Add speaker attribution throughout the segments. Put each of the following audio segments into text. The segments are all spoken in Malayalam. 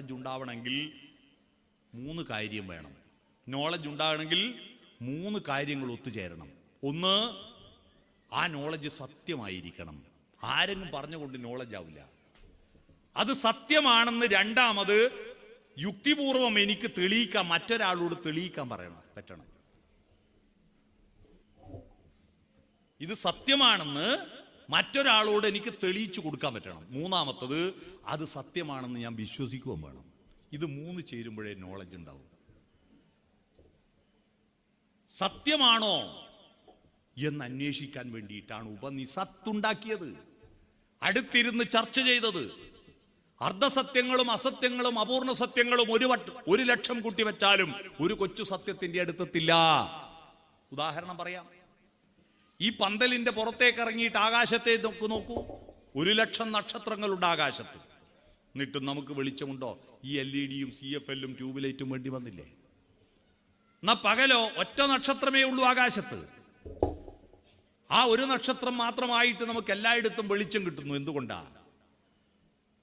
Speaker 1: നോളജ് ഉണ്ടാവണമെങ്കിൽ മൂന്ന് കാര്യം വേണം. നോളജ് ഉണ്ടാകണമെങ്കിൽ മൂന്ന് കാര്യങ്ങൾ ഒത്തുചേരണം. ഒന്ന് ആ നോളജ് സത്യമായിരിക്കണം. ആരെങ്കിലും പറഞ്ഞുകൊണ്ട് നോളജ് ആവില്ല. അത് സത്യമാണെന്ന് രണ്ടാമത് യുക്തിപൂർവം എനിക്ക് തെളിയിക്കാൻ മറ്റൊരാളോട് തെളിയിക്കാൻ പറയണം പറ്റണം. ഇത് സത്യമാണെന്ന് മറ്റൊരാളോട് എനിക്ക് തെളിയിച്ചു കൊടുക്കാൻ പറ്റണം. മൂന്നാമത്തത് അത് സത്യമാണെന്ന് ഞാൻ വിശ്വസിക്കുകയും വേണം. ഇത് മൂന്ന് ചേരുമ്പോഴേ നോളജ് ഉണ്ടാവും. സത്യമാണോ എന്ന് അന്വേഷിക്കാൻ വേണ്ടിയിട്ടാണ് ഉപനിസത്തുണ്ടാക്കിയത് അടുത്തിരുന്ന് ചർച്ച ചെയ്തത്. അർദ്ധസത്യങ്ങളും അസത്യങ്ങളും അപൂർണ സത്യങ്ങളും ഒരു വട്ട് ഒരു ലക്ഷം കൂട്ടി വെച്ചാലും ഒരു കൊച്ചു സത്യത്തിന്റെ അടുത്തെത്തില്ല. ഉദാഹരണം പറയാം. ഈ പന്തലിന്റെ പുറത്തേക്ക് ഇറങ്ങിയിട്ട് ആകാശത്തെ നോക്കൂ നോക്കൂ. ഒരു ലക്ഷം നക്ഷത്രങ്ങളുണ്ട് ആകാശത്ത്. എന്നിട്ടും നമുക്ക് വെളിച്ചമുണ്ടോ? ഈ എൽ ഇ ഡിയും സി എഫ് എല്ലും ട്യൂബ് ലൈറ്റും വേണ്ടി വന്നില്ലേ? എന്നാ പകലോ ഒറ്റ നക്ഷത്രമേ ഉള്ളൂ ആകാശത്ത്. ആ ഒരു നക്ഷത്രം മാത്രമായിട്ട് നമുക്ക് എല്ലായിടത്തും വെളിച്ചം കിട്ടുന്നു. എന്തുകൊണ്ടാ?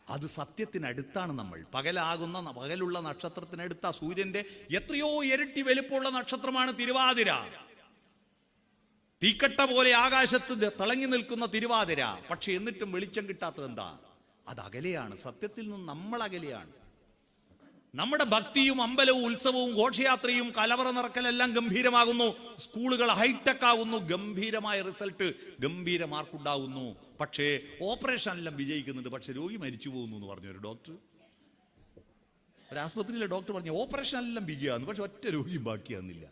Speaker 1: അത് സത്യത്തിനടുത്താണ് നമ്മൾ. പകലാകുന്ന പകലുള്ള നക്ഷത്രത്തിനടുത്ത സൂര്യന്റെ എത്രയോ ഇരട്ടി വലുപ്പമുള്ള നക്ഷത്രമാണ് തിരുവാതിര. തീക്കട്ട പോലെ ആകാശത്ത് തിളങ്ങി നിൽക്കുന്ന തിരുവാതിര. പക്ഷെ എന്നിട്ടും വെളിച്ചം കിട്ടാത്തത് എന്താ അത് അകലെയാണ് സത്യത്തിൽ നിന്ന് നമ്മൾ അകലെയാണ് നമ്മുടെ ഭക്തിയും അമ്പലവും ഉത്സവവും ഘോഷയാത്രയും കലവറ നിറക്കലെല്ലാം ഗംഭീരമാകുന്നു. സ്കൂളുകൾ ഹൈടെക് ആകുന്നു. ഗംഭീരമായ റിസൾട്ട് ഗംഭീര മാർക്കുണ്ടാകുന്നു പക്ഷേ ഓപ്പറേഷൻ എല്ലാം വിജയിക്കുന്നുണ്ട്. പക്ഷെ രോഗി മരിച്ചു പോകുന്നു എന്ന് പറഞ്ഞു ഒരു ഡോക്ടർ. ഒരു ആസ്പത്രിയിലെ ഡോക്ടർ പറഞ്ഞു ഓപ്പറേഷൻ എല്ലാം വിജയമാണ് പക്ഷെ ഒറ്റ രോഗിയും ബാക്കിയാകുന്നില്ല.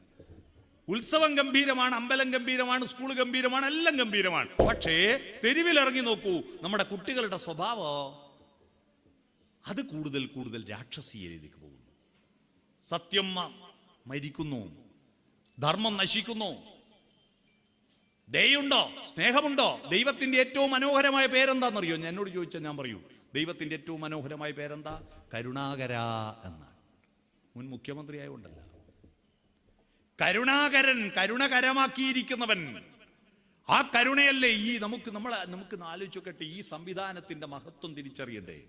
Speaker 1: ഉത്സവം ഗംഭീരമാണ് അമ്പലം ഗംഭീരമാണ് സ്കൂൾ ഗംഭീരമാണ് എല്ലാം ഗംഭീരമാണ്. പക്ഷേ തെരുവിലിറങ്ങി നോക്കൂ നമ്മുടെ കുട്ടികളുടെ സ്വഭാവം അത് കൂടുതൽ കൂടുതൽ രാക്ഷസീയതയിലേക്ക് പോകുന്നു. സത്യം മരിക്കുന്നു. ധർമ്മം നശിക്കുന്നു. ദയുണ്ടോ? സ്നേഹമുണ്ടോ? ദൈവത്തിന്റെ ഏറ്റവും മനോഹരമായ പേരെന്താണെന്നറിയോ ഞാൻ എന്നോട് ചോദിച്ചാൽ ഞാൻ പറയൂ. ദൈവത്തിന്റെ ഏറ്റവും മനോഹരമായ പേരെന്താ? കരുണാകര എന്നാണ്. മുൻ മുഖ്യമന്ത്രി ആയതുകൊണ്ടല്ല കരുണാകരൻ കരുണകരമാക്കിയിരിക്കുന്നവൻ. ആ കരുണയല്ലേ ഈ നമുക്ക് നമ്മൾ നമുക്ക് ആലോചിച്ചൊക്കെ ഈ സംവിധാനത്തിന്റെ മഹത്വം തിരിച്ചറിയണ്ടേ?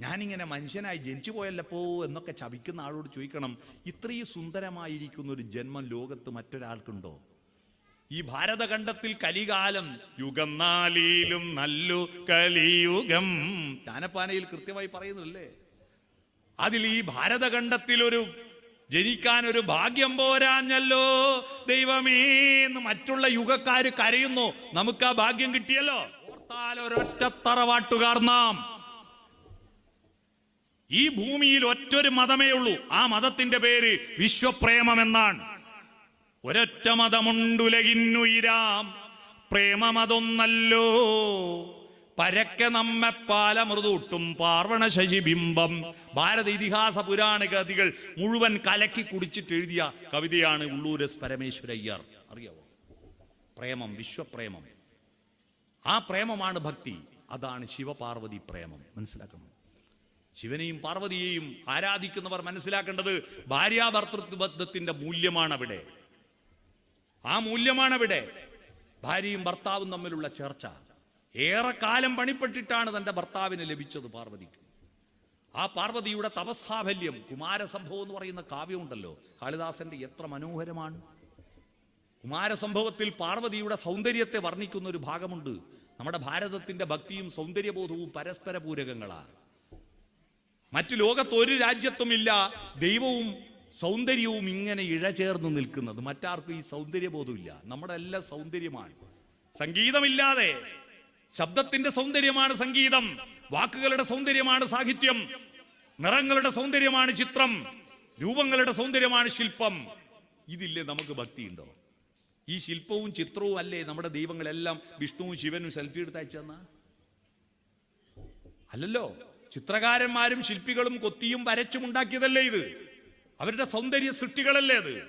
Speaker 1: ഞാനിങ്ങനെ മനുഷ്യനായി ജനിച്ചു പോയല്ലപ്പോ എന്നൊക്കെ ചവിക്കുന്ന ആളോട് ചോദിക്കണം ഇത്രയും സുന്ദരമായിരിക്കുന്ന ഒരു ജന്മം ലോകത്ത് മറ്റൊരാൾക്കുണ്ടോ? ഈ ഭാരതഖണ്ഡത്തിൽ കലികാലം യുഗം നാലിലും നല്ലു കലിയുഗം. ജാനപ്പാനയിൽ കൃത്യമായി പറയുന്നില്ലേ അതിൽ ഈ ഭാരതഖണ്ഡത്തിൽ ഒരു ജനിക്കാൻ ഒരു ഭാഗ്യം പോരാഞ്ഞല്ലോ. ദൈവമേ എന്ന് മറ്റുള്ള യുഗക്കാര് കരയുന്നു. നമുക്ക് ആ ഭാഗ്യം കിട്ടിയല്ലോ. ഓർത്താൽ ഒരൊറ്റ തറവാട്ടുകാർ നാം. ഈ ഭൂമിയിൽ ഒറ്റൊരു മതമേ ഉള്ളൂ. ആ മതത്തിന്റെ പേര് വിശ്വപ്രേമം എന്നാണ്. ഒരൊറ്റ മതമുണ്ടുലകിന്നുയിരാം. പ്രേമമതൊന്നല്ലോ. പരക്കെ നമ്മെ പാലമൃതൂട്ടും പാർവണ ശശിബിംബം ഭാരത ഇതിഹാസ പുരാണ കഥകൾ മുഴുവൻ കലക്കി കുടിച്ചിട്ട് എഴുതിയ കവിതയാണ് ഉള്ളൂർ എസ് പരമേശ്വരയ്യർ. അറിയാവോ? പ്രേമം വിശ്വപ്രേമം. ആ പ്രേമമാണ് ഭക്തി. അതാണ് ശിവപാർവതി പ്രേമം. മനസ്സിലാക്കണം ശിവനെയും പാർവതിയെയും ആരാധിക്കുന്നവർ മനസ്സിലാക്കേണ്ടത് ഭാര്യാഭർത്തൃത്വബദ്ധത്തിന്റെ മൂല്യമാണ് അവിടെ ആ മൂല്യമാണ് അവിടെ ഭാര്യയും ഭർത്താവും തമ്മിലുള്ള ചേർച്ച. ഏറെക്കാലം പണിപ്പെട്ടിട്ടാണ് തന്റെ ഭർത്താവിന് ലഭിച്ചത് പാർവതിക്ക്. ആ പാർവതിയുടെ തപസ്സാഫല്യം കുമാരസംഭവം എന്ന് പറയുന്ന കാവ്യമുണ്ടല്ലോ. കാളിദാസന്റെ എത്ര മനോഹരമാണ്. കുമാരസംഭവത്തിൽ പാർവതിയുടെ സൗന്ദര്യത്തെ വർണിക്കുന്ന ഒരു ഭാഗമുണ്ട്. നമ്മുടെ ഭാരതത്തിന്റെ ഭക്തിയും സൗന്ദര്യബോധവും പരസ്പര പൂരകങ്ങളാണ് മറ്റു ലോകത്ത് ഒരു രാജ്യത്തുമില്ല ദൈവവും സൗന്ദര്യവും ഇങ്ങനെ ഇഴചേർന്ന് നിൽക്കുന്നത്. മറ്റാർക്കും ഈ സൗന്ദര്യബോധമില്ല. നമ്മുടെ എല്ലാം സൗന്ദര്യമാണ്. സംഗീതമില്ലാതെ ശബ്ദത്തിന്റെ സൗന്ദര്യമാണ് സംഗീതം വാക്കുകളുടെ സൗന്ദര്യമാണ് സാഹിത്യം നിറങ്ങളുടെ സൗന്ദര്യമാണ് ചിത്രം രൂപങ്ങളുടെ സൗന്ദര്യമാണ് ശില്പം. ഇതില്ലേ നമുക്ക് ഭക്തിയുണ്ടോ? ഈ ശില്പവും ചിത്രവും അല്ലേ നമ്മുടെ ദൈവങ്ങളെല്ലാം വിഷ്ണുവും ശിവനും സെൽഫി എടുത്ത് അയച്ചെന്ന അല്ലല്ലോ ചിത്രകാരന്മാരും ശില്പികളും കൊത്തിയും വരച്ചും ഉണ്ടാക്കിയതല്ലേ ഇത്? അവരുടെ സൗന്ദര്യ സൃഷ്ടികളല്ലേ അത്?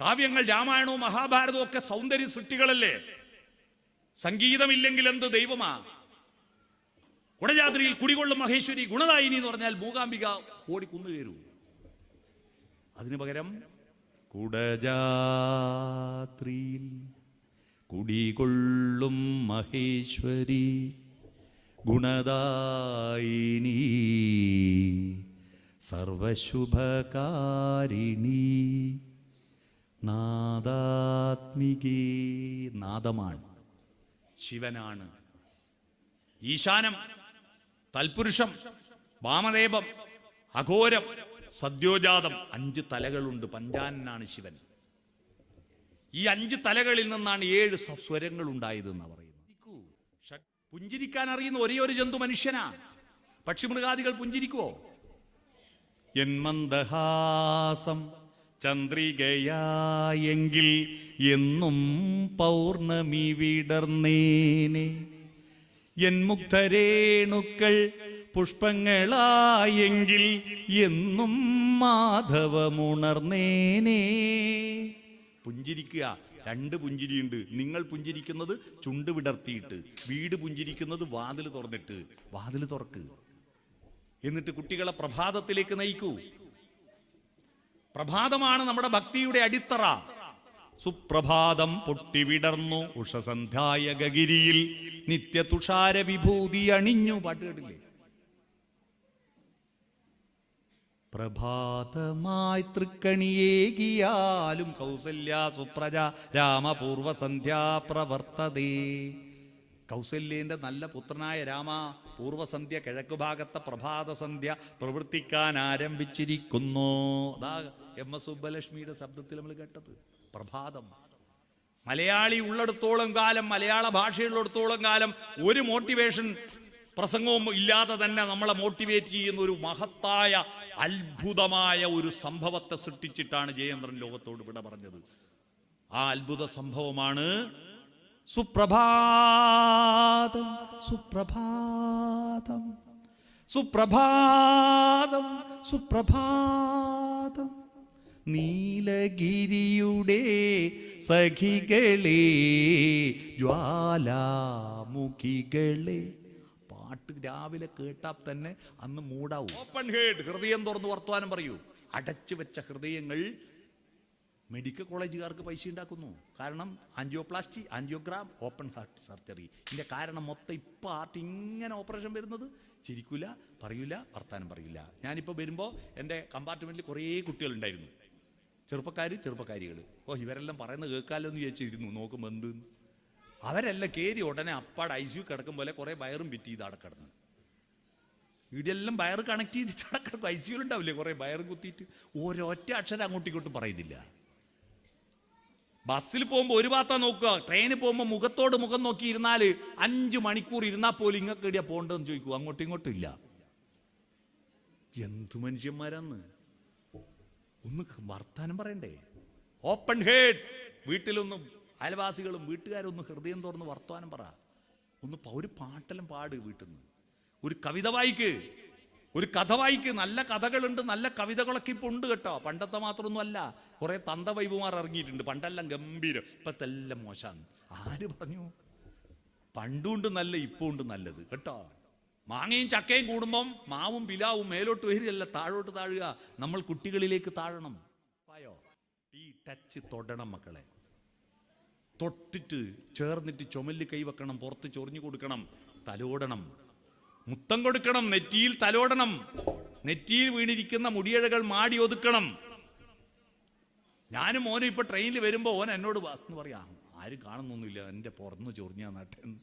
Speaker 1: കാവ്യങ്ങൾ രാമായണവും മഹാഭാരതവും ഒക്കെ സൗന്ദര്യ സൃഷ്ടികളല്ലേ? സംഗീതമില്ലെങ്കിൽ എന്ത് ദൈവമാ? കുടജാദ്രിയിൽ കുടികൊള്ളും മഹേശ്വരി ഗുണദായിനി എന്ന് പറഞ്ഞാൽ മൂകാംബിക ഓടി കുന്നുകയറൂ അതിനു പകരം കുടജാത്രിയിൽ കുടികൊള്ളും മഹേശ്വരി ഗുണദായിനി സർവശുഭകാരിണി നാദാത്മികേ നാദമാണ് ശിവനാണ്. ഈശാനം തൽപുരുഷം വാമദേവം അഘോരം സദ്യോജാതം അഞ്ച് തലകളുണ്ട്. പഞ്ചാനനാണ് ശിവൻ. ഈ അഞ്ച് തലകളിൽ നിന്നാണ് ഏഴ് സ്വരങ്ങൾ ഉണ്ടായത് എന്ന് പറയുന്നത്. പുഞ്ചിരിക്കാൻ അറിയുന്ന ഒരേ ഒരു ജന്തു മനുഷ്യനാ. പക്ഷിമൃഗാദികൾ പുഞ്ചിരിക്കുവോ? എന്മന്ദഹാസം ചന്ദ്രികയായെങ്കിൽ എന്നും പൗർണമി വിടർന്നേനെ. എൻ മുക്തരേണുക്കൾ പുഷ്പങ്ങളായെങ്കിൽ എന്നും മാധവമുണർന്നേനെ. പുഞ്ചിരിക്കുക. രണ്ട് പുഞ്ചിരിയുണ്ട്. നിങ്ങൾ പുഞ്ചിരിക്കുന്നത് ചുണ്ട് വിടർത്തിയിട്ട് വീട് പുഞ്ചിരിക്കുന്നത് വാതിൽ തുറന്നിട്ട്. വാതിൽ തുറക്ക്. എന്നിട്ട് കുട്ടികളെ പ്രഭാതത്തിലേക്ക് നയിക്കൂ. പ്രഭാതമാണ് നമ്മുടെ ഭക്തിയുടെ അടിത്തറ. സുപ്രഭാതം പൊട്ടിവിടർന്നു ഉഷസന്ധ്യായ ഗഗിരിയിൽ നിത്യ തുഷാര വിഭൂതി അണിഞ്ഞു പാട്ട് കേട്ടില്ലേ പ്രഭാതമായി തൃക്കണിയേകിയാലും കൗസല്യ സുപ്രജ രാമപൂർവ സന്ധ്യാ പ്രവർത്തതേ. കൗസല്യന്റെ നല്ല പുത്രനായ രാമ പൂർവസന്ധ്യ കിഴക്ക് ഭാഗത്തെ പ്രഭാത സന്ധ്യ പ്രവർത്തിക്കാൻ ആരംഭിച്ചിരിക്കുന്നു. അതാ എം എസ് സുബ്ബലക്ഷ്മിയുടെ ശബ്ദത്തിൽ നമ്മൾ കേട്ടത്. പ്രഭാതം. മലയാളി ഉള്ളിടത്തോളം കാലം മലയാള ഭാഷയുള്ളിടത്തോളം കാലം ഒരു മോട്ടിവേഷൻ പ്രസംഗവും ഇല്ലാതെ തന്നെ നമ്മളെ മോട്ടിവേറ്റ് ചെയ്യുന്ന ഒരു മഹത്തായ അത്ഭുതമായ ഒരു സംഭവത്തെ സൃഷ്ടിച്ചിട്ടാണ് ജയേന്ദ്രൻ ലോകത്തോട് വിട പറഞ്ഞത്. ആ അത്ഭുത സംഭവമാണ് സുപ്രഭാതം സുപ്രഭാതം സുപ്രഭാതം സുപ്രഭാതം. നീലഗിരിയുടെ സഖികളെ ജ്വാലാമുഖികളെ. പാട്ട് രാവിലെ കേട്ടാൽ തന്നെ അന്ന് മൂടാവും ഓപ്പൺ ഹേഡ് ഹൃദയം തുറന്ന് വർത്തമാനം പറയൂ. അടച്ചു വെച്ച ഹൃദയങ്ങൾ മെഡിക്കൽ കോളേജുകാർക്ക് പൈസ ഉണ്ടാക്കുന്നു. കാരണം angioplasty angiogram open heart surgery. ഇതിന്റെ കാരണം മൊത്തം ഇപ്പം ഹാർട്ട് ഇങ്ങനെ ഓപ്പറേഷൻ വരുന്നത്? ചിരിക്കൂല പറയൂല വർത്താനം പറയില്ല ഞാനിപ്പോൾ വരുമ്പോൾ എന്റെ കമ്പാർട്ട്മെന്റിൽ കുറേ കുട്ടികളുണ്ടായിരുന്നു. ചെറുപ്പക്കാർ ചെറുപ്പക്കാരികൾ ഓ ഇവരെല്ലാം പറയുന്നത് കേൾക്കാമല്ലോ എന്ന് ചോദിച്ചിരുന്നു നോക്കുമ്പോൾ എന്ത്? അവരെല്ലാം കയറി ഉടനെ അപ്പാട് ഐ സി കിടക്കും പോലെ കുറേ വയറും പിറ്റി ഇത് അവിടെ കിടന്ന്. ഇവിടെയെല്ലാം വയർ കണക്ട് ചെയ്തിട്ട് അവിടെ കിടക്കും. ഐ സി ഉണ്ടാവില്ലേ? കുറേ വയറും കുത്തിയിട്ട്. ഒരൊറ്റ അക്ഷരം അങ്ങോട്ടും ഇങ്ങോട്ടും പറയുന്നില്ല. ബസ്സിൽ പോകുമ്പോൾ ഒരു ഭാഗത്താ നോക്കുക. ട്രെയിനിൽ പോകുമ്പോൾ മുഖത്തോട് മുഖം നോക്കി ഇരുന്നാൽ അഞ്ച് മണിക്കൂർ ഇരുന്നാൽ പോലും ഇങ്ങക്കെടിയാ പോകണ്ടെന്ന് ചോദിക്കൂ. അങ്ങോട്ടും ഇങ്ങോട്ടും ഇല്ല. എന്തു മനുഷ്യന്മാരാന്ന്? ഒന്ന് വർത്താനം പറയണ്ടേ? ഓപ്പൺ ഹേഡ് വീട്ടിലൊന്നും അയൽവാസികളും വീട്ടുകാരൊന്നും ഹൃദയം തുറന്ന് വർത്തമാനം പറ. ഒന്ന് ഒരു പാട്ടെല്ലാം പാട് വീട്ടിൽ നിന്ന് ഒരു കവിത വായിക്ക്. ഒരു കഥ വായിക്ക്. നല്ല കഥകളുണ്ട് നല്ല കവിതകളൊക്കെ ഇപ്പൊ ഉണ്ട് കേട്ടോ. പണ്ടത്തെ മാത്രമൊന്നും അല്ല കുറെ തന്ത വൈബുമാർ ഇറങ്ങിയിട്ടുണ്ട്. പണ്ടെല്ലാം ഗംഭീരം. ഇപ്പത്തെ മോശമാണ് ആര് പറഞ്ഞു? പണ്ടുണ്ട് നല്ല ഇപ്പോൾ ഉണ്ട് നല്ലത്. കേട്ടോ? മാങ്ങയും ചക്കയും കൂടുമ്പം മാവും പിലാവും മേലോട്ട് വരികയല്ല താഴോട്ട് താഴുക. നമ്മൾ കുട്ടികളിലേക്ക് താഴണം. പായോ ഈ ടച്ച് തൊടണം മക്കളെ. തൊട്ടിട്ട് ചേർന്നിട്ട് ചുമൽ കൈവെക്കണം പുറത്ത് ചൊറിഞ്ഞു കൊടുക്കണം തലോടണം. മുത്തം കൊടുക്കണം നെറ്റിയിൽ തലോടണം. നെറ്റിയിൽ വീണിരിക്കുന്ന മുടിയഴകൾ മാടി ഒതുക്കണം. ഞാനും മോനും ഇപ്പൊ ട്രെയിനിൽ വരുമ്പോ ഓൻ എന്നോട് എന്ന് പറയാം ആരും കാണുന്നൊന്നുമില്ല എന്റെ പുറന്ന് ചൊറിഞ്ഞാ നാട്ടെന്ന്.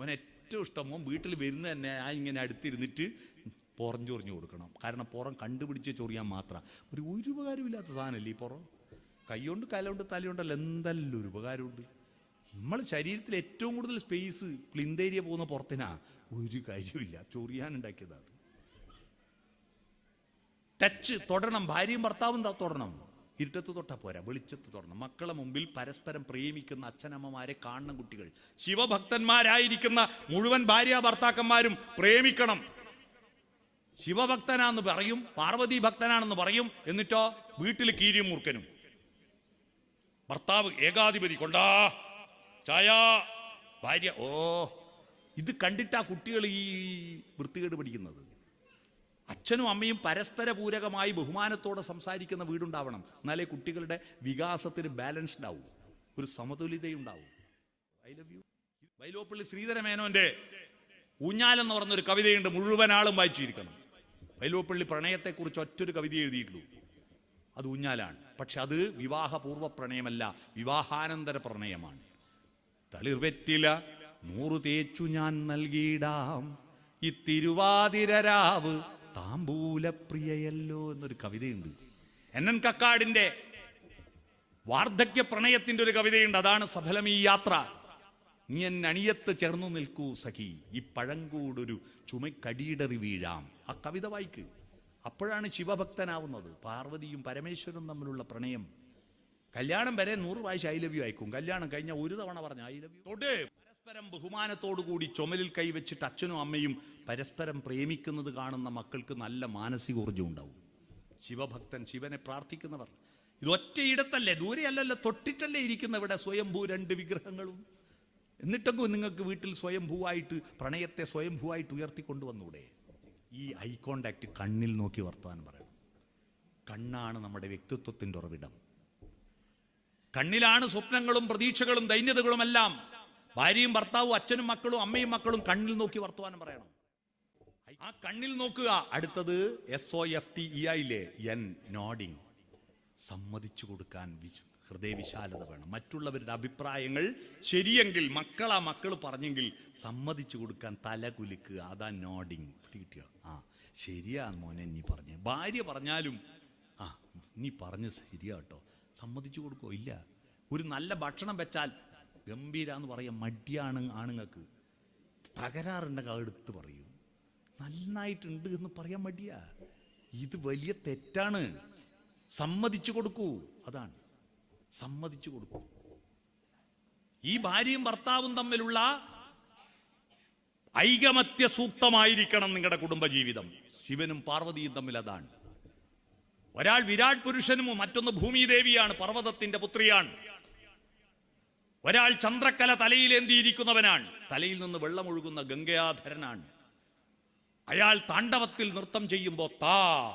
Speaker 1: ഓൻ ഏറ്റവും ഇഷ്ടം മോൻ വീട്ടിൽ വരുന്ന തന്നെ ആ ഇങ്ങനെ അടുത്തിരുന്നിട്ട് പുറം ചൊറിഞ്ഞു കൊടുക്കണം. കാരണം പുറം കണ്ടുപിടിച്ച് ചൊറിയാൻ മാത്രം. ഒരു ഒരു ഉപകാരമില്ലാത്ത സാധനമല്ലേ ഈ പുറം? കൈകൊണ്ട് കലകൊണ്ട് തലയുണ്ടല്ലോ എന്തെല്ലാം ഒരു ഉപകാരമുണ്ട്. നമ്മൾ ശരീരത്തിൽ ഏറ്റവും കൂടുതൽ സ്പേസ് ക്ലിന്തേരിയ പോകുന്ന പുറത്തിനാ ഒരു കാര്യമില്ല ചൊറിയാൻ ഉണ്ടാക്കിയതാണ് ടച്ച് തൊടണം ഭാര്യയും ഭർത്താവും തൊടണം. ഇരുട്ടത്ത് തൊട്ട പോരാ വെളിച്ചത്ത് തുറന്ന് മക്കളെ മുമ്പിൽ പരസ്പരം പ്രേമിക്കുന്ന അച്ഛനമ്മമാരെ കാണുന്ന കുട്ടികൾ. ശിവഭക്തന്മാരായിരിക്കുന്ന മുഴുവൻ ഭാര്യ ഭർത്താക്കന്മാരും പ്രേമിക്കണം. ശിവഭക്തനാന്ന് പറയും പാർവതി ഭക്തനാണെന്ന് പറയും എന്നിട്ടോ വീട്ടിൽ കീരിയും മൂർക്കനും ഭർത്താവ് ഏകാധിപതി കൊണ്ടാ. ചായ. ഭാര്യ ഓ ഇത് കണ്ടിട്ടാ കുട്ടികൾ ഈ വൃത്തികേട് പഠിക്കുന്നത്. അച്ഛനും അമ്മയും പരസ്പര പൂരകമായി ബഹുമാനത്തോടെ സംസാരിക്കുന്ന വീടുണ്ടാവണം. എന്നാലേ കുട്ടികളുടെ വികാസത്തിന് ബാലൻസ്ഡ് ആവും. ഒരു സമതുലിതയുണ്ടാവും. I love you Vyloppilli Sreedhara മേനോന്റെ ഊഞ്ഞാലെന്ന് പറഞ്ഞൊരു കവിതയുണ്ട് മുഴുവൻ ആളും വായിച്ചിരിക്കണം. വൈലോപ്പള്ളി പ്രണയത്തെക്കുറിച്ച് ഒറ്റൊരു കവിത എഴുതിയിട്ടുള്ളൂ. അത് ഊഞ്ഞാലാണ്. പക്ഷെ അത് വിവാഹപൂർവ പ്രണയമല്ല വിവാഹാനന്തര പ്രണയമാണ്. തളിർവെറ്റില നൂറു തേച്ചു ഞാൻ നൽകിയിടാം. ഈ തിരുവാതിരരാവ് താമ്പൂലപ്രിയയല്ലോ എന്നൊരു കവിതയുണ്ട്. എൻ എൻ കക്കാടിന്റെ വാർദ്ധക്യ പ്രണയത്തിന്റെ ഒരു കവിതയുണ്ട്. അതാണ് സഫലം ഈ യാത്ര. നീ എൻ അണിയത്ത് ചേർന്നു നിൽക്കൂ സഖി. ഈ പഴങ്കൂടൊരു ചുമക്കടിയിടറി വീഴാം. ആ കവിത വായിക്ക്. അപ്പോഴാണ് ശിവഭക്തനാവുന്നത്. പാർവതിയും പരമേശ്വരനും തമ്മിലുള്ള പ്രണയം. കല്യാണം വരെ നൂറ് പ്രാവശ്യം ഐ ലവ് യു അയക്കും കല്യാണം കഴിഞ്ഞ ഒരു തവണ പറഞ്ഞ ഐ ലവ് യു. തൊട്ട് പരസ്പരം ബഹുമാനത്തോടുകൂടി ചുമലിൽ കൈവച്ചിട്ട് അച്ഛനും അമ്മയും പരസ്പരം പ്രേമിക്കുന്നത് കാണുന്ന മക്കൾക്ക് നല്ല മാനസിക ഊർജം ഉണ്ടാവും. ശിവഭക്തൻ ശിവനെ പ്രാർത്ഥിക്കുന്നവർ. ഇത് ഒറ്റയിടത്തല്ലേ ദൂരെയല്ലല്ലോ തൊട്ടിട്ടല്ലേ ഇരിക്കുന്ന ഇവിടെ സ്വയംഭൂ രണ്ട് വിഗ്രഹങ്ങളും. എന്നിട്ടൊക്കെ നിങ്ങൾക്ക് വീട്ടിൽ സ്വയംഭൂവായിട്ട് പ്രണയത്തെ സ്വയംഭൂവായിട്ട് ഉയർത്തിക്കൊണ്ടുവന്നൂടെ. ഈ ഐ കോണ്ടാക്ട് കണ്ണിൽ നോക്കി വർത്താൻ പറയണം. കണ്ണാണ് നമ്മുടെ വ്യക്തിത്വത്തിന്റെ ഉറവിടം. കണ്ണിലാണ് സ്വപ്നങ്ങളും പ്രതീക്ഷകളും ദൈന്യതകളും എല്ലാം ഭാര്യയും ഭർത്താവും അച്ഛനും മക്കളും അമ്മയും മക്കളും കണ്ണിൽ നോക്കി വർത്തമാനം പറയണം. ആ കണ്ണിൽ നോക്കുക. അടുത്തത് S O F T E ആയില്ലേ എൻ നോഡിങ് സമ്മതിച്ചു കൊടുക്കാൻ ഹൃദയവിശാലത വേണം. മറ്റുള്ളവരുടെ അഭിപ്രായങ്ങൾ ശരിയെങ്കിൽ മക്കളാ മക്കൾ പറഞ്ഞെങ്കിൽ സമ്മതിച്ചു കൊടുക്കാൻ തല കുലുക്കുക. അതാ നോഡിങ് കിട്ടിയ? ആ ശരിയാ മോനെ നീ പറഞ്ഞു. ഭാര്യ പറഞ്ഞാലും ആ നീ പറഞ്ഞ് ശരിയാട്ടോ സമ്മതിച്ചു കൊടുക്കോ ഇല്ല. ഒരു നല്ല ഭക്ഷണം വെച്ചാൽ ഗംഭീര എന്ന് പറയ മടിയാണ് ആണുങ്ങൾക്ക്. തകരാറുണ്ടെങ്കിൽ എടുത്ത് പറയും. നന്നായിട്ടുണ്ട് എന്ന് പറയാൻ മടിയാ. ഇത് വലിയ തെറ്റാണ്. സമ്മതിച്ചു കൊടുക്കൂ. അതാണ്. സമ്മതിച്ചു കൊടുക്കൂ. ഈ ഭാര്യയും ഭർത്താവും തമ്മിലുള്ള ഐകമത്യ സൂക്തമായിരിക്കണം നിങ്ങളുടെ കുടുംബജീവിതം. ശിവനും പാർവതിയും തമ്മിൽ അതാണ്. ഒരാൾ വിരാട് പുരുഷനും മറ്റൊന്ന് ഭൂമിദേവിയാണ് പർവതത്തിന്റെ പുത്രിയാണ്. ഒരാൾ ചന്ദ്രക്കല തലയിലേന്തിയിരിക്കുന്നവനാണ് തലയിൽ നിന്ന് വെള്ളമൊഴുകുന്ന ഗംഗയാധരനാണ്. അയാൾ താണ്ഡവത്തിൽ നൃത്തം ചെയ്യുമ്പോൾ താ.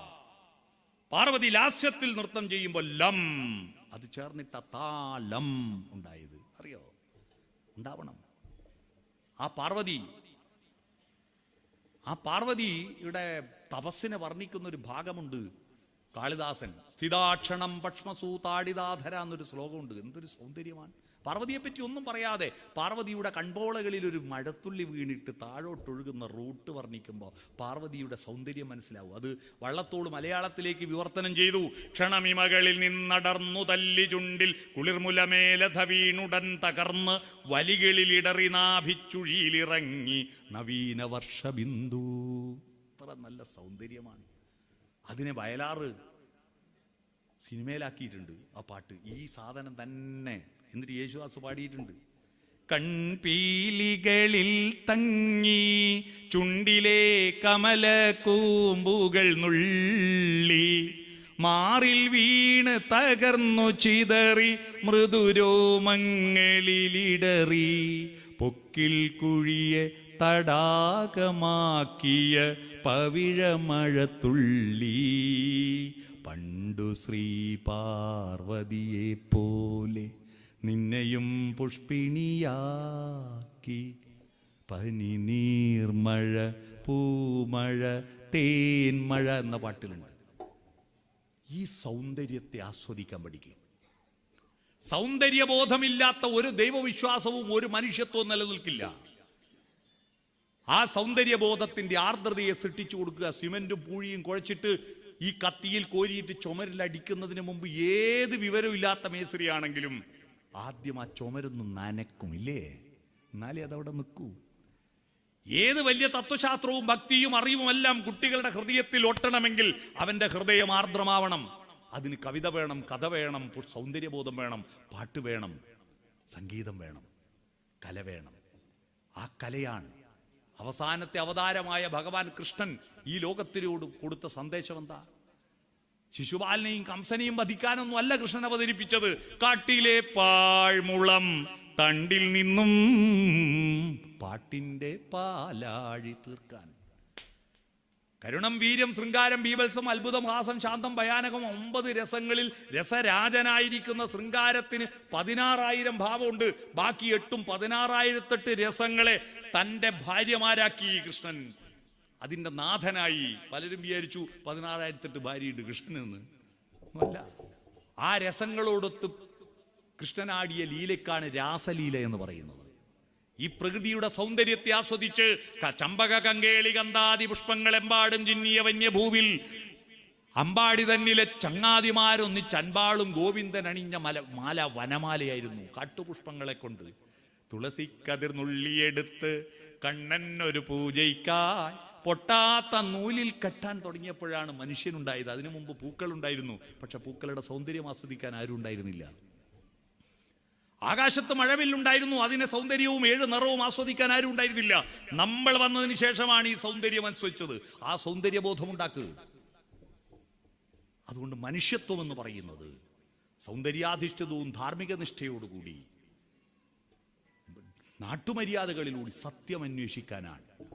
Speaker 1: പാർവതി ലാസ്യത്തിൽ നൃത്തം ചെയ്യുമ്പോൾ ലം. അത് ചേർന്നിട്ട താ ലം ഉണ്ടായത്. അറിയോ? ഉണ്ടാവണം. ആ പാർവതി ആ പാർവതിയുടെ തപസ്സിനെ വർണിക്കുന്ന ഒരു ഭാഗമുണ്ട്. കാളിദാസൻ സ്ഥിതാക്ഷണം ഭക്ഷ്മസൂതാടിതാധര എന്നൊരു ശ്ലോകമുണ്ട്. എന്തൊരു സൗന്ദര്യമാണ്. പാർവതിയെ പറ്റി ഒന്നും പറയാതെ പാർവതിയുടെ കൺപോളകളിൽ ഒരു മഴത്തുള്ളി വീണിട്ട് താഴോട്ടൊഴുകുന്ന റൂട്ട് വർണിക്കുമ്പോൾ പാർവതിയുടെ സൗന്ദര്യം മനസ്സിലാവും. അത് വള്ളത്തോട് മലയാളത്തിലേക്ക് വിവർത്തനം ചെയ്തു. ക്ഷണമിമകളിൽ നിന്നടർന്നു തല്ലി ചുണ്ടിൽ കുളിർമുലമേലധ വീണുടൻ തകർന്ന് വലികളിൽ ഇടറി നാഭിച്ചുഴിയിലിറങ്ങി നവീന വർഷബിന്ദു. അത്ര നല്ല സൗന്ദര്യമാണ്. അതിനെ വയലാറ് സിനിമയിലാക്കിയിട്ടുണ്ട് ആ പാട്ട്. ഈ സാധനം തന്നെ എന്നിട്ട് യേശുദാസ് പാടിയിട്ടുണ്ട്. കൺപീലികളിൽ തങ്ങി ചുണ്ടിലെ കമല കൂമ്പുകൾ നുള്ളി മാറിൽ വീണ് തകർന്നു ചിതറി മൃദുരോമങ്ങളിലിടറി പൊക്കിൽ കുഴിയെ തടാകമാക്കിയ പവിഴമഴത്തുള്ളി പണ്ടു ശ്രീ പാർവതിയെ പോലെ നിന്നെയും പുഷ്പിണിയാക്കി. പനി നീർമഴ പൂമഴ തേൻമഴ എന്ന പാട്ടിലുണ്ട്. ഈ സൗന്ദര്യത്തെ ആസ്വദിക്കാൻ പഠിക്കും സൗന്ദര്യബോധമില്ലാത്ത ഒരു ദൈവവിശ്വാസവും ഒരു മനുഷ്യത്വവും നിലനിൽക്കില്ല. ആ സൗന്ദര്യബോധത്തിന്റെ ആർദ്രതയെ സൃഷ്ടിച്ചു കൊടുക്കുക. സിമെന്റും പൂഴിയും കുഴച്ചിട്ട് ഈ കത്തിയിൽ കോരിയിട്ട് ചുമരിലടിക്കുന്നതിന് മുമ്പ് ഏത് വിവരമില്ലാത്ത ഇല്ലാത്ത മേസ്ത്രിയാണെങ്കിലും ആദ്യം ആ ചുമരൊന്ന് നനക്കും ഇല്ലേ? എന്നാലേ അതവിടെ നിൽക്കൂ. ഏത് വലിയ തത്വശാസ്ത്രവും ഭക്തിയും അറിവും എല്ലാം കുട്ടികളുടെ ഹൃദയത്തിൽ ഒട്ടണമെങ്കിൽ അവന്റെ ഹൃദയം ആർദ്രമാവണം. അതിന് കവിത വേണം കഥ വേണം സൗന്ദര്യബോധം വേണം പാട്ട് വേണം സംഗീതം വേണം കല വേണം. ആ കലയാണ് അവസാനത്തെ അവതാരമായ ഭഗവാൻ കൃഷ്ണൻ ഈ ലോകത്തിനോട് കൊടുത്ത സന്ദേശം എന്താ? ശിശുപാലനെയും കംസനെയും വധിക്കാനൊന്നും അല്ല കൃഷ്ണൻ അവതരിപ്പിച്ചത്. കാട്ടിലെ പാഴ്മുളം തണ്ടിൽ നിന്നും പാട്ടിന്റെ പാലാഴി തീർക്കാൻ. കരുണം വീര്യം ശൃംഗാരം ബീവത്സം അത്ഭുതം ഹാസം ശാന്തം ഭയാനകം ഒമ്പത് രസങ്ങളിൽ രസരാജനായിരിക്കുന്ന ശൃംഗാരത്തിന് പതിനാറായിരം ഭാവമുണ്ട്. ബാക്കി എട്ടും പതിനാറായിരത്തെട്ട് രസങ്ങളെ തന്റെ ഭാര്യമാരാക്കി കൃഷ്ണൻ അതിന്റെ നാഥനായി പലരും വിചാരിച്ചു പതിനാറായിരത്തെട്ട് ഭാര്യയുണ്ട് കൃഷ്ണനെന്ന്. അല്ല ആ രസങ്ങളോടൊത്ത് കൃഷ്ണനാടിയ ലീലയ്ക്കാണ് രാസലീല എന്ന് പറയുന്നത്. ഈ പ്രകൃതിയുടെ സൗന്ദര്യത്തെ ആസ്വദിച്ച് ചമ്പക കങ്കേളി കന്താതി പുഷ്പങ്ങളെമ്പാടും ചിന്നിയ വന്യഭൂവിൽ അമ്പാടി തന്നിലെ ചങ്ങാതിമാരൊന്നിച്ച് അൻപാളും ഗോവിന്ദൻ അണിഞ്ഞ മല മാല വനമാലയായിരുന്നു കാട്ടുപുഷ്പങ്ങളെ കൊണ്ട്. തുളസിക്കതിർ നുള്ളിയെടുത്ത് കണ്ണൻ ഒരു പൂജയ്ക്കായി പൊട്ടാത്ത നൂലിൽ കെട്ടാൻ തുടങ്ങിയപ്പോഴാണ് മനുഷ്യനുണ്ടായത്. അതിനു മുമ്പ് പൂക്കൾ ഉണ്ടായിരുന്നു പക്ഷെ പൂക്കളുടെ സൗന്ദര്യം ആസ്വദിക്കാൻ ആരും ഉണ്ടായിരുന്നില്ല. ആകാശത്ത് മഴവില്ലുണ്ടായിരുന്നു. അതിനെ സൗന്ദര്യവും ഏഴ് നിറവും ആസ്വദിക്കാൻ ആരും ഉണ്ടായിരുന്നില്ല. നമ്മൾ വന്നതിന് ശേഷമാണ് ഈ സൗന്ദര്യം അനുസരിച്ചത്. ആ സൗന്ദര്യബോധം ഉണ്ടാക്കുക അതുകൊണ്ട് മനുഷ്യത്വം എന്ന് പറയുന്നത് സൗന്ദര്യാധിഷ്ഠിതവും ധാർമ്മിക നിഷ്ഠയോടുകൂടി നാട്ടുമര്യാദകളിലൂടെ സത്യം അന്വേഷിക്കാനാണ്.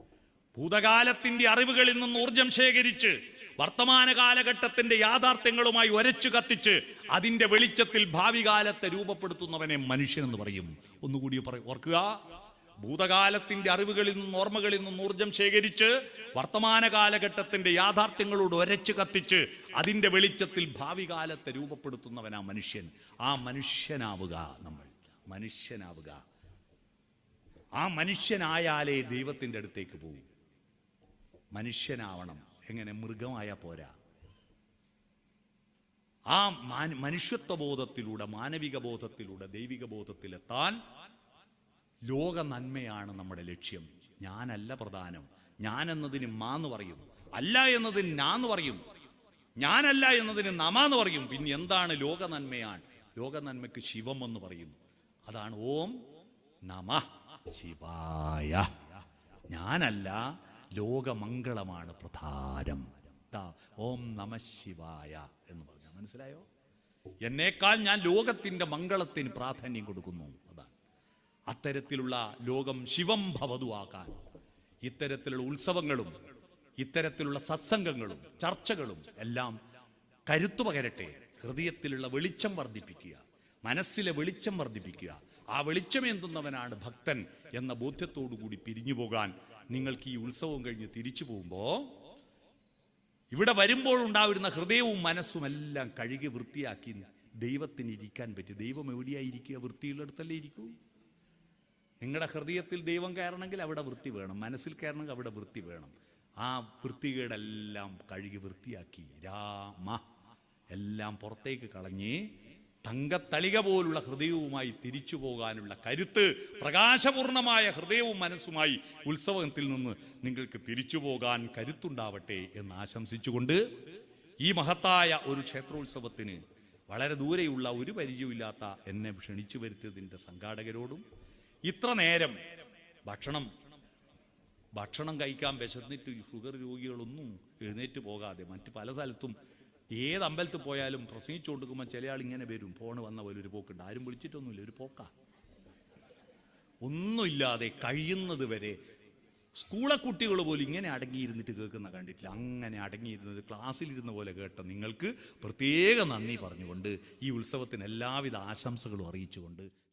Speaker 1: ഭൂതകാലത്തിന്റെ അറിവുകളിൽ നിന്ന് ഊർജം ശേഖരിച്ച് വർത്തമാന കാലഘട്ടത്തിന്റെ യാഥാർത്ഥ്യങ്ങളുമായി ഒരച്ചു കത്തിച്ച് അതിന്റെ വെളിച്ചത്തിൽ ഭാവി കാലത്തെ രൂപപ്പെടുത്തുന്നവനെ മനുഷ്യൻ എന്ന് പറയും. ഒന്നുകൂടി ഓർക്കുക. ഭൂതകാലത്തിന്റെ അറിവുകളിൽ നിന്നും ഓർമ്മകളിൽ നിന്നും ഊർജം ശേഖരിച്ച് വർത്തമാന കാലഘട്ടത്തിന്റെ യാഥാർത്ഥ്യങ്ങളോട് ഒരച്ചു കത്തിച്ച് അതിന്റെ വെളിച്ചത്തിൽ ഭാവി കാലത്തെ രൂപപ്പെടുത്തുന്നവനാ മനുഷ്യൻ. ആ മനുഷ്യനാവുക നമ്മൾ. മനുഷ്യനാവുക. ആ മനുഷ്യനായാലേ ദൈവത്തിന്റെ അടുത്തേക്ക് പോകും മനുഷ്യനാവണം. എങ്ങനെ? മൃഗമായ പോരാ. ആ മാന- മനുഷ്യത്വ ബോധത്തിലൂടെ മാനവിക ബോധത്തിലൂടെ ദൈവിക ബോധത്തിലെത്താൻ ലോക നന്മയാണ് നമ്മുടെ ലക്ഷ്യം. ഞാനല്ല പ്രധാനം. ഞാൻ എന്നതിന് മാന്ന് പറയും. അല്ല എന്നതിന് നാന്ന് പറയും. ഞാനല്ല എന്നതിന് നമാന്ന് പറയും. പിന്നെ എന്താണ് ലോക നന്മയാണ് ലോക നന്മയ്ക്ക് ശിവം എന്ന് പറയും അതാണ് ഓം നമ ശിവായ. ഞാനല്ല ലോകമംഗളമാണ് പ്രധാനം. ഓം നമ ശിവായ എന്ന് പറഞ്ഞു മനസ്സിലായോ? എന്നേക്കാൾ ഞാൻ ലോകത്തിന്റെ മംഗളത്തിന് പ്രാധാന്യം കൊടുക്കുന്നു. അതാണ്. അത്തരത്തിലുള്ള ലോകം ശിവം ഭവതു ആക്കാൻ ഇത്തരത്തിലുള്ള ഉത്സവങ്ങളും ഇത്തരത്തിലുള്ള സത്സംഗങ്ങളും ചർച്ചകളും എല്ലാം കരുത്തു പകരട്ടെ ഹൃദയത്തിലുള്ള വെളിച്ചം വർദ്ധിപ്പിക്കുക മനസ്സിലെ വെളിച്ചം വർദ്ധിപ്പിക്കുക. ആ വെളിച്ചമേന്തുന്നവനാണ് ഭക്തൻ എന്ന ബോധ്യത്തോടു കൂടി പിരിഞ്ഞു പോകാൻ നിങ്ങൾക്ക് ഈ ഉത്സവം കഴിഞ്ഞ് തിരിച്ചു പോകുമ്പോൾ ഇവിടെ വരുമ്പോൾ ഉണ്ടാവുന്ന ഹൃദയവും മനസ്സും എല്ലാം കഴുകി വൃത്തിയാക്കി ദൈവത്തിന് ഇരിക്കാൻ പറ്റും. ദൈവം എവിടെയായിരിക്കുക? വൃത്തിയുള്ളിടത്തല്ലേ ഇരിക്കൂ? നിങ്ങളുടെ ഹൃദയത്തിൽ ദൈവം കയറണമെങ്കിൽ അവിടെ വൃത്തി വേണം. മനസ്സിൽ കയറണമെങ്കിൽ അവിടെ വൃത്തി വേണം. ആ വൃത്തികേടെല്ലാം കഴുകി വൃത്തിയാക്കി രാമ എല്ലാം പുറത്തേക്ക് കളഞ്ഞ് തങ്കത്തളിക പോലുള്ള ഹൃദയവുമായി തിരിച്ചു പോകാനുള്ള കരുത്ത് പ്രകാശപൂർണമായ ഹൃദയവും മനസ്സുമായി ഉത്സവത്തിൽ നിന്ന് നിങ്ങൾക്ക് തിരിച്ചു പോകാൻ കരുത്തുണ്ടാവട്ടെ എന്ന് ആശംസിച്ചുകൊണ്ട് ഈ മഹത്തായ ഒരു ക്ഷേത്രോത്സവത്തിന് വളരെ ദൂരെയുള്ള ഒരു പരിചയമില്ലാത്ത എന്നെ ക്ഷണിച്ചു വരുത്തിയതിന്റെ സംഘാടകരോടും ഇത്ര നേരം ഭക്ഷണം ഭക്ഷണം കഴിക്കാൻ വിശന്നിട്ട് ഷുഗർ രോഗികളൊന്നും എഴുന്നേറ്റ് പോകാതെ മറ്റ് പല സ്ഥലത്തും ഏത് അമ്പലത്തിൽ പോയാലും പ്രസംഗിച്ചു കൊടുക്കുമ്പോൾ ചില ആൾ ഇങ്ങനെ വരും. ഫോണ് വന്ന പോലെ ഒരു പോക്കുണ്ട്. ആരും വിളിച്ചിട്ടൊന്നുമില്ല. ഒരു പോക്കാ. ഒന്നുമില്ലാതെ കഴിയുന്നത് വരെ സ്കൂളെ കുട്ടികൾ പോലും ഇങ്ങനെ അടങ്ങിയിരുന്നിട്ട് കേൾക്കുന്ന കണ്ടിട്ടില്ല. അങ്ങനെ അടങ്ങിയിരുന്നത് ക്ലാസ്സിലിരുന്ന പോലെ കേട്ട നിങ്ങൾക്ക് പ്രത്യേക നന്ദി പറഞ്ഞുകൊണ്ട് ഈ ഉത്സവത്തിന് എല്ലാവിധ ആശംസകളും അറിയിച്ചുകൊണ്ട്